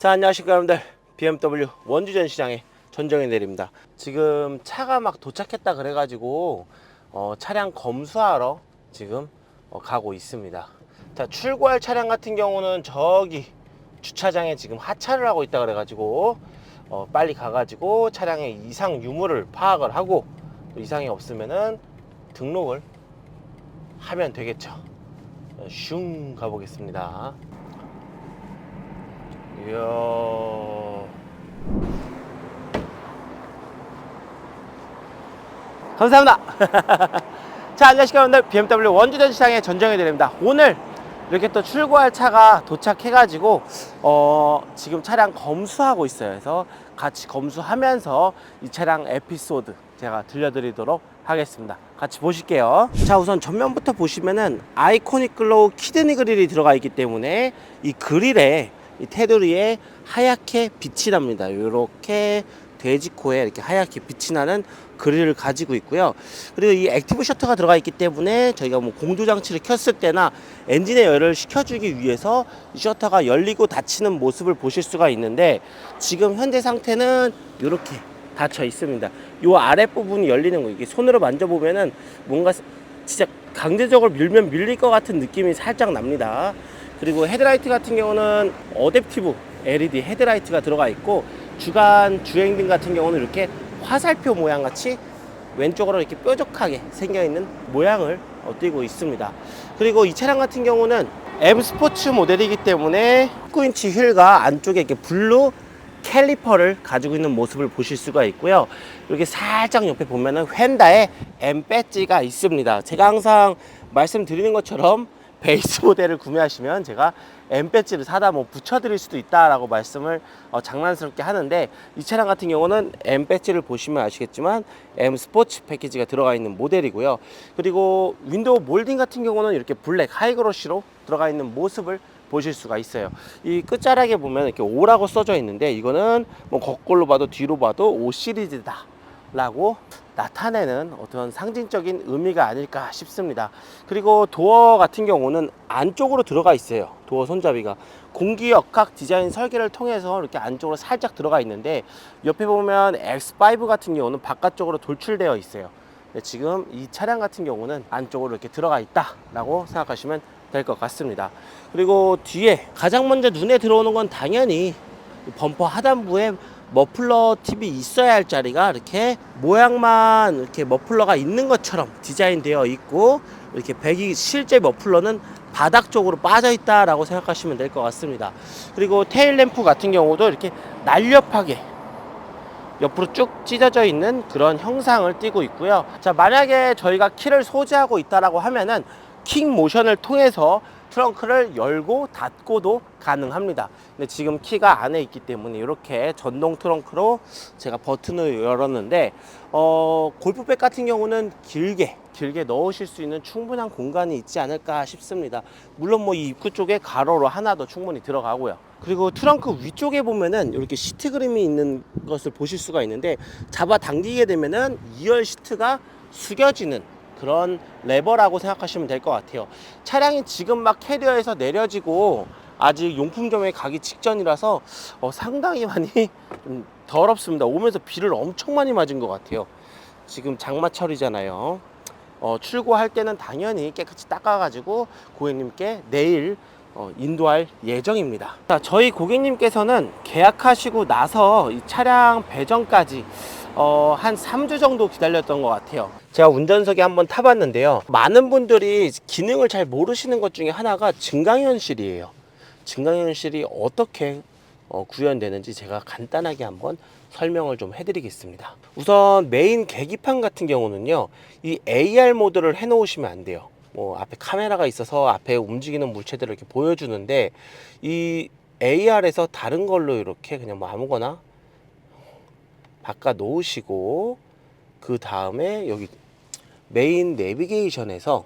자 안녕하십니까 여러분들. BMW 원주전 시장의 전정현 대리입니다. 지금 차가 막 도착했다 그래 가지고 어, 차량 검수하러 지금 어, 가고 있습니다. 자 출고할 차량 같은 경우는 저기 주차장에 지금 하차를 하고 있다 그래 가지고 어, 빨리 가 가지고 차량의 이상 유무를 파악을 하고 또 이상이 없으면은 등록을 하면 되겠죠. 어, 슝 가보겠습니다 이야. 감사합니다. 자, 안녕하십니까, 여러분들. BMW 원주전 시장의 전정해 드립니다. 오늘 이렇게 또 출고할 차가 도착해가지고, 어, 지금 차량 검수하고 있어요. 그래서 같이 검수하면서 이 차량 에피소드 제가 들려드리도록 하겠습니다. 같이 보실게요. 자, 우선 전면부터 보시면은 아이코닉 글로우 키드니 그릴이 들어가 있기 때문에 이 그릴에 이 테두리에 하얗게 빛이 납니다. 이렇게 돼지코에 이렇게 하얗게 빛이 나는 그릴을 가지고 있고요. 그리고 이 액티브 셔터가 들어가 있기 때문에 저희가 뭐 공조 장치를 켰을 때나 엔진의 열을 식혀주기 위해서 이 셔터가 열리고 닫히는 모습을 보실 수가 있는데 지금 현재 상태는 이렇게 닫혀 있습니다. 이 아랫부분이 열리는 거 이게 손으로 만져보면은 뭔가 진짜 강제적으로 밀면 밀릴 것 같은 느낌이 살짝 납니다. 그리고 헤드라이트 같은 경우는 어댑티브 LED 헤드라이트가 들어가 있고 주간 주행등 같은 경우는 이렇게 화살표 모양 같이 왼쪽으로 이렇게 뾰족하게 생겨 있는 모양을 어, 띠고 있습니다. 그리고 이 차량 같은 경우는 M 스포츠 모델이기 때문에 19인치 휠과 안쪽에 이렇게 블루 캘리퍼를 가지고 있는 모습을 보실 수가 있고요. 이렇게 살짝 옆에 보면은 휀다의 M 배지가 있습니다. 제가 항상 말씀드리는 것처럼 베이스 모델을 구매하시면 제가 M 배지를 사다 뭐 붙여드릴 수도 있다라고 말씀을 어, 장난스럽게 하는데 이 차량 같은 경우는 M 배지를 보시면 아시겠지만 M 스포츠 패키지가 들어가 있는 모델이고요. 그리고 윈도우 몰딩 같은 경우는 이렇게 블랙 하이그로시로 들어가 있는 모습을 보실 수가 있어요. 이 끝자락에 보면 이렇게 5라고 써져 있는데 이거는 뭐 거꾸로 봐도 뒤로 봐도 5 시리즈다. 라고 나타내는 어떤 상징적인 의미가 아닐까 싶습니다. 그리고 도어 같은 경우는 안쪽으로 들어가 있어요. 도어 손잡이가. 공기 역학 디자인 설계를 통해서 이렇게 안쪽으로 살짝 들어가 있는데 옆에 보면 X5 같은 경우는 바깥쪽으로 돌출되어 있어요. 지금 이 차량 같은 경우는 안쪽으로 이렇게 들어가 있다라고 생각하시면 될 것 같습니다. 그리고 뒤에 가장 먼저 눈에 들어오는 건 당연히 이 범퍼 하단부에 머플러 팁이 있어야 할 자리가 이렇게 모양만 이렇게 머플러가 있는 것처럼 디자인되어 있고 이렇게 배기 실제 머플러는 바닥 쪽으로 빠져 있다라고 생각하시면 될 것 같습니다. 그리고 테일 램프 같은 경우도 이렇게 날렵하게 옆으로 쭉 찢어져 있는 그런 형상을 띠고 있고요. 자, 만약에 저희가 키를 소지하고 있다라고 하면은 킥 모션을 통해서 트렁크를 열고 닫고도 가능합니다. 근데 지금 키가 안에 있기 때문에 이렇게 전동 트렁크로 제가 버튼을 열었는데 어, 골프백 같은 경우는 길게 길게 넣으실 수 있는 충분한 공간이 있지 않을까 싶습니다. 물론 뭐 이 입구 쪽에 가로로 하나 더 충분히 들어가고요. 그리고 트렁크 위쪽에 보면은 이렇게 시트 그림이 있는 것을 보실 수가 있는데 잡아 당기게 되면은 2열 시트가 숙여지는 그런 레버라고 생각하시면 될 것 같아요. 차량이 지금 막 캐리어에서 내려지고 아직 용품점에 가기 직전이라서 어, 상당히 많이 좀 더럽습니다. 오면서 비를 엄청 많이 맞은 것 같아요. 지금 장마철이잖아요. 어, 출고할 때는 당연히 깨끗이 닦아가지고 고객님께 내일 어, 인도할 예정입니다. 자, 저희 고객님께서는 계약하시고 나서 이 차량 배정까지 어, 한 3주 정도 기다렸던 것 같아요. 제가 운전석에 한번 타봤는데요. 많은 분들이 기능을 잘 모르시는 것 중에 하나가 증강현실이에요. 증강현실이 어떻게 어, 구현되는지 제가 간단하게 한번 설명을 좀 해드리겠습니다. 우선 메인 계기판 같은 경우는요, 이 AR 모드를 해놓으시면 안 돼요. 뭐 앞에 카메라가 있어서 앞에 움직이는 물체들을 이렇게 보여주는데 이 AR에서 다른 걸로 이렇게 그냥 뭐 아무거나 바꿔 놓으시고 그 다음에 여기 메인 내비게이션에서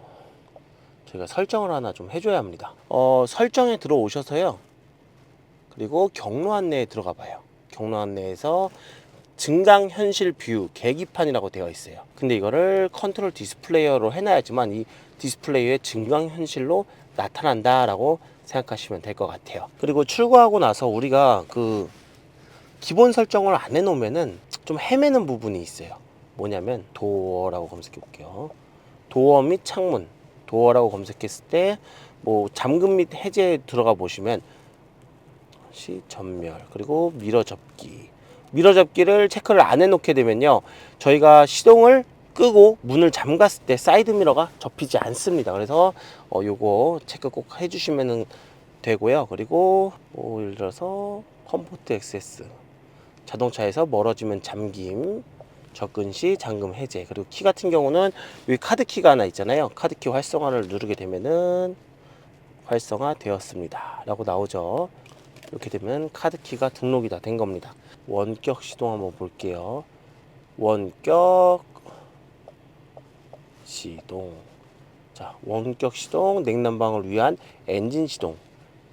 저희가 설정을 하나 좀 해줘야 합니다. 어, 설정에 들어오셔서요. 그리고 경로 안내에 들어가 봐요. 경로 안내에서 증강 현실 뷰 계기판이라고 되어 있어요. 근데 이거를 컨트롤 디스플레이어로 해놔야지만 이 디스플레이에 증강 현실로 나타난다라고 생각하시면 될 것 같아요. 그리고 출고하고 나서 우리가 그 기본 설정을 안 해놓으면은 좀 헤매는 부분이 있어요. 뭐냐면 도어라고 검색해 볼게요. 도어 및 창문. 도어라고 검색했을 때 뭐 잠금 및 해제 들어가 보시면 시 전멸 그리고 미러 접기. 미러 접기를 체크를 안 해놓게 되면요. 저희가 시동을 끄고 문을 잠갔을 때 사이드 미러가 접히지 않습니다. 그래서 어 요거 체크 꼭 해주시면 되고요. 그리고 뭐 예를 들어서 컴포트 액세스 자동차에서 멀어지면 잠김 접근 시 잠금 해제 그리고 키 같은 경우는 여기 카드 키가 하나 있잖아요. 카드 키 활성화를 누르게 되면은 활성화 되었습니다. 라고 나오죠. 이렇게 되면 카드 키가 등록이 다 된 겁니다. 원격 시동 한번 볼게요. 원격 시동. 자, 원격 시동 냉난방을 위한 엔진 시동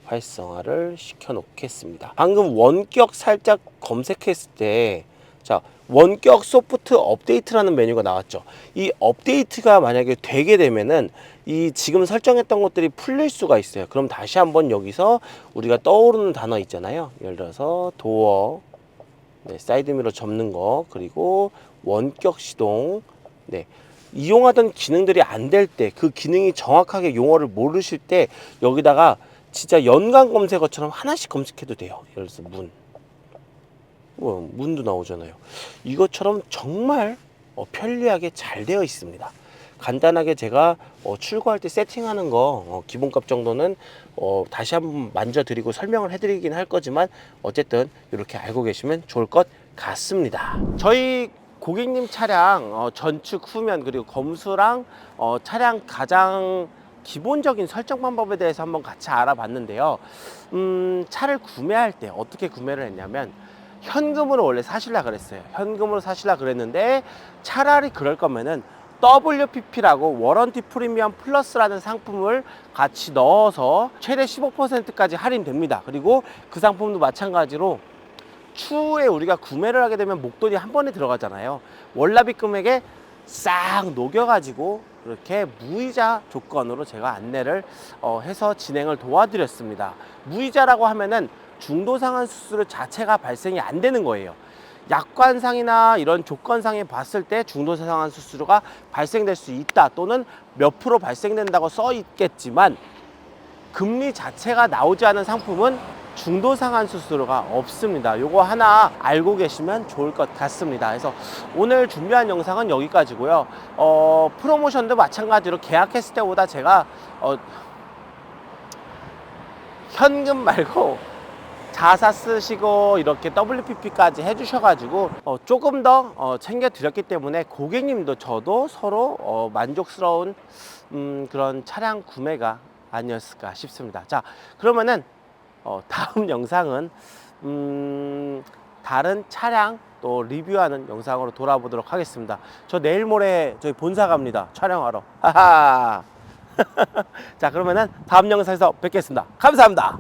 활성화를 시켜 놓겠습니다. 방금 원격 살짝 검색했을 때 자, 원격 소프트 업데이트라는 메뉴가 나왔죠. 이 업데이트가 만약에 되게 되면은 이 지금 설정했던 것들이 풀릴 수가 있어요. 그럼 다시 한번 여기서 우리가 떠오르는 단어 있잖아요. 예를 들어서 도어, 네, 사이드미러 접는 거, 그리고 원격 시동, 네. 이용하던 기능들이 안 될 때, 그 기능이 정확하게 용어를 모르실 때, 여기다가 진짜 연관 검색어처럼 하나씩 검색해도 돼요. 예를 들어서 문. 뭐, 문도 나오잖아요. 이것처럼 정말 어, 편리하게 잘 되어 있습니다. 간단하게 제가 어, 출고할 때 세팅하는 거 어, 기본값 정도는 어, 다시 한번 만져드리고 설명을 해드리긴 할 거지만 어쨌든 이렇게 알고 계시면 좋을 것 같습니다. 저희 고객님 차량 어, 전축 후면 그리고 검수랑 어, 차량 가장 기본적인 설정 방법에 대해서 한번 같이 알아봤는데요. 음, 차를 구매할 때 어떻게 구매를 했냐면 현금으로 원래 사실라 그랬어요. 현금으로 사실라 그랬는데 차라리 그럴 거면은 WPP라고 워런티 프리미엄 플러스라는 상품을 같이 넣어서 최대 15%까지 할인됩니다. 그리고 그 상품도 마찬가지로 추후에 우리가 구매를 하게 되면 목돈이 한 번에 들어가잖아요. 월납입 금액에 싹 녹여가지고 이렇게 무이자 조건으로 제가 안내를 어, 해서 진행을 도와드렸습니다. 무이자라고 하면은 중도상환 수수료 자체가 발생이 안 되는 거예요. 약관상이나 이런 조건상에 봤을 때 중도상환 수수료가 발생될 수 있다 또는 몇 프로 발생된다고 써 있겠지만 금리 자체가 나오지 않은 상품은 중도상환 수수료가 없습니다. 요거 하나 알고 계시면 좋을 것 같습니다. 그래서 오늘 준비한 영상은 여기까지고요. 어, 프로모션도 마찬가지로 계약했을 때보다 제가 어, 현금 말고 자사 쓰시고 이렇게 WPP까지 해주셔가지고 어, 조금 더 어, 챙겨드렸기 때문에 고객님도 저도 서로 어, 만족스러운 음, 그런 차량 구매가 아니었을까 싶습니다. 자 그러면은 어, 다음 영상은 음, 다른 차량 또 리뷰하는 영상으로 돌아보도록 하겠습니다. 저 내일 모레 저희 본사 갑니다. 촬영하러. 하하. 자 그러면은 다음 영상에서 뵙겠습니다. 감사합니다.